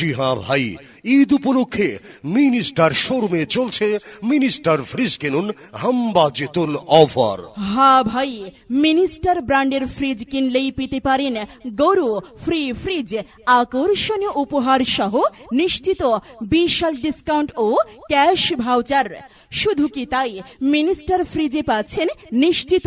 জি হ্যাঁ ভাই ঈদ উপলক্ষে মিনিস্টার শোরুমে চলছে মিনিস্টার ফ্রিজ কিনুন হাম্বা জেতুন অফার। হ্যাঁ ভাই, মিনিস্টার ব্র্যান্ডের ফ্রিজ কিনলেই পেতে পারেন গরু, ফ্রি ফ্রিজ, আকর্ষণীয় উপহার সহ নিশ্চিত বিশাল ডিসকাউন্ট ও ক্যাশ ভাউচার। শুধু কি তাই, মিনিস্টার ফ্রিজে পাচ্ছেন নিশ্চিত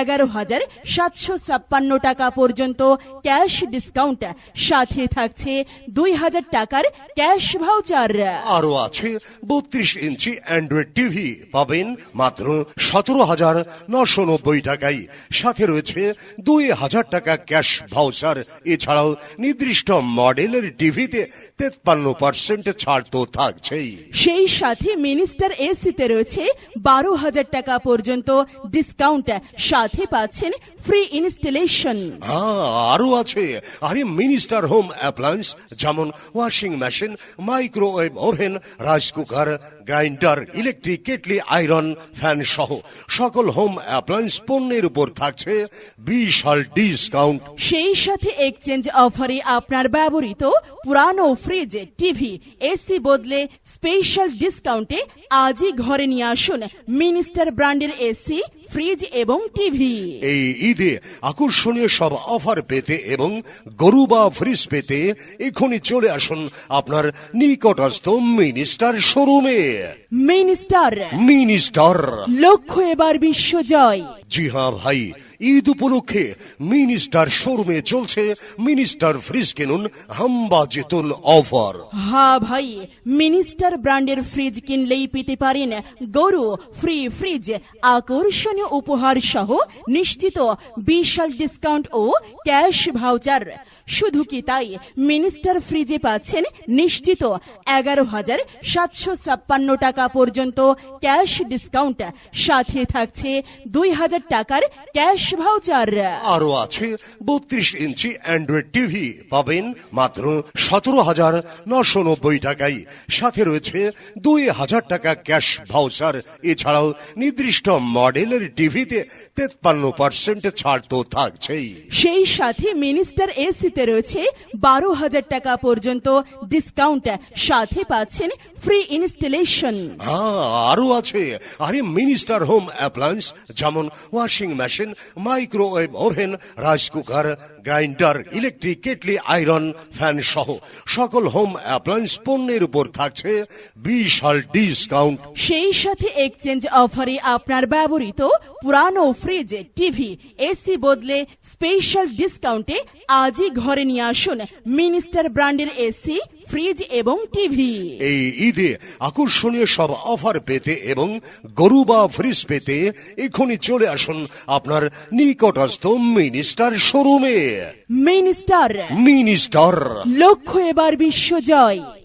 এগারো হাজার সাতশো ছাপ্পান্ন টাকা পর্যন্ত ক্যাশ ডিসকাউন্ট সাথে থাকছে দুই হাজার টাকার ক্যাশ ভাউচার। আরও আছে বত্রিশ ইঞ্চি অ্যান্ড্রয়েড টিভি পাবেন মাত্র সতেরো হাজার নশো নব্বই টাকায়। সাথে রয়েছে দুই হাজার টাকা ক্যাশ ভাউচার। এছাড়াও নির্দিষ্ট মডেলের টিভিতে তেপ্পান্ন পার্সেন্ট ছাড় তো থাকছেই। সেই সাথে মিনিস্টার এসিতে রয়েছে বারো হাজার টাকা পর্যন্ত ডিসকাউন্ট। সাথে পাচ্ছেন ফ্রি ইনস্টলেশন। আরও আছে। আরে মিনিস্টার হোম অ্যাপ্লায়েন্স যেমন washing machine microwave oven rice cooker, grinder, electric, kettle, iron, fan সহ সকল হোম অ্যাপ্লায়েন্স পণ্যের উপর থাকছে বিশাল ডিসকাউন্ট। সেই সাথে এক্সচেঞ্জ অফারে আপনার ব্যবহৃত পুরানো ফ্রিজ টিভি, এসি বদলে স্পেশাল ডিসকাউন্টে আজই ঘরে নিয়ে আসুন মিনিস্টার ব্র্যান্ডের এসি ফ্রিজ এবং টিভি। এই ঈদে আকর্ষণীয় সব অফার পেতে এবং গরু বা ফ্রিজ পেতে এখনই চলে আসুন আপনার নিকটস্থ মিনিস্টার শোরুমে। মিনিস্টার। মিনিস্টার। লক্ষ্য এবার বিশ্বজয়। জি হ্যাঁ ভাই ঈদ উপলক্ষে মিনিস্টার শোরুমে চলছে মিনিস্টার ফ্রিজ কিনুন হাম্বা জেতুন অফার। হ্যাঁ ভাই, মিনিস্টার ব্র্যান্ডের ফ্রিজ কিনলেই পেতে পারেন গরু, ফ্রি ফ্রিজ, আকর্ষণীয় উপহার সহ নিশ্চিত বিশাল ডিসকাউন্ট ও ক্যাশ ভাউচার শুধু কি তাই, মিনিস্টার ফ্রিজে পাচ্ছেন নিশ্চিত এগারো হাজার সাতশো ছাপ্পান্ন টাকা পর্যন্ত ক্যাশ ডিসকাউন্ট সাথে থাকছে দুই হাজার টাকার ক্যাশ ভাউচার। আরও আছে বত্রিশ ইঞ্চি অ্যান্ড্রয়েড টিভি পাবেন মাত্র সতেরো হাজার নশো নব্বই টাকায়। সাথে রয়েছে দুই হাজার টাকা ক্যাশ ভাউচার। এছাড়াও নির্দিষ্ট মডেলের টিভিতে তেপ্পান্ন পার্সেন্ট ছাড় তো থাকছেই। সেই সাথে মিনিস্টার এসিতে রয়েছে বারো হাজার টাকা পর্যন্ত ডিসকাউন্ট। সাথে পাচ্ছেন ফ্রি ইনস্টলেশন আরও আছে। আরে মিনিস্টার হোম অ্যাপ্লায়েন্স যেমন washing machine microwave oven, rice cooker, grinder, electric kettle, iron, fan সহ সকল হোম অ্যাপ্লায়েন্স পণ্যের উপর থাকছে বিশাল ডিসকাউন্ট। সেই সাথে এক্সচেঞ্জ অফারে আপনার ব্যবহৃত পুরানো ফ্রিজ, টিভি, এসি বদলে স্পেশাল ডিসকাউন্টে আজই ঘরে নিয়ে আসুন মিনিস্টার ব্র্যান্ডের এসি ফ্রিজ এবং টিভি। এই ঈদে আকর্ষণীয় সব অফার পেতে এবং গরু বা ফ্রিজ পেতে এখনই চলে আসুন আপনার নিকটস্থ মিনিস্টার শোরুমে। মিনিস্টার। মিনিস্টার। লক্ষ্য এবার বিশ্বজয়